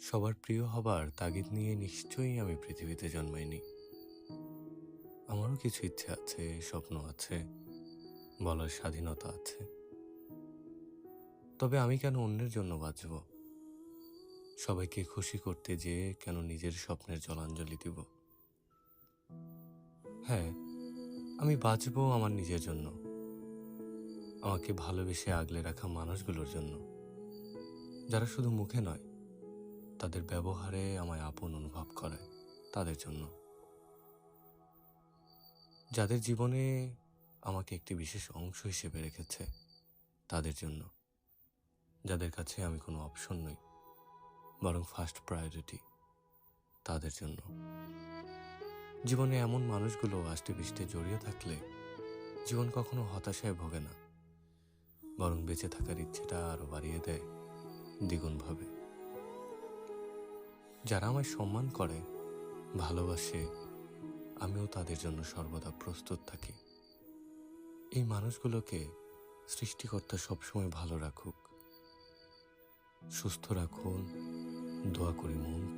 সবার প্রিয় হবার তাগিদ নিয়ে নিশ্চয়ই আমি পৃথিবীতে জন্মাইনি। আমারও কিছু ইচ্ছে আছে, স্বপ্ন আছে, বলার স্বাধীনতা আছে। তবে আমি কেন অন্যের জন্য বাঁচব? সবাইকে খুশি করতে যেয়ে কেন নিজের স্বপ্নের জলাঞ্জলি দিব? হ্যাঁ আমি বাঁচব আমার নিজের জন্য। আমাকে ভালোবেসে আগলে রাখা মানুষগুলোর জন্য। যারা শুধু মুখে নয় তাদের ব্যবহারে আমায় আপন অনুভব করায় তাদের জন্য। যাদের জীবনে আমাকে একটি বিশেষ অংশ হিসেবে রেখেছে তাদের জন্য। যাদের কাছে আমি কোনো অপশন নই, বরং ফার্স্ট প্রায়োরিটি তাদের জন্য। জীবনে এমন মানুষগুলো আষ্টে পৃষ্ঠে জড়িয়ে থাকলে জীবন কখনো হতাশায় ভোগে না, বরং বেঁচে থাকার ইচ্ছেটা আরও বাড়িয়ে দেয় দ্বিগুণভাবে। যারা আমায় সম্মান করে, ভালোবাসে, আমিও তাদের জন্য সর্বদা প্রস্তুত থাকি। এই মানুষগুলোকে সৃষ্টিকর্তা সবসময় ভালো রাখুক। সুস্থ রাখুন, দোয়া করি মন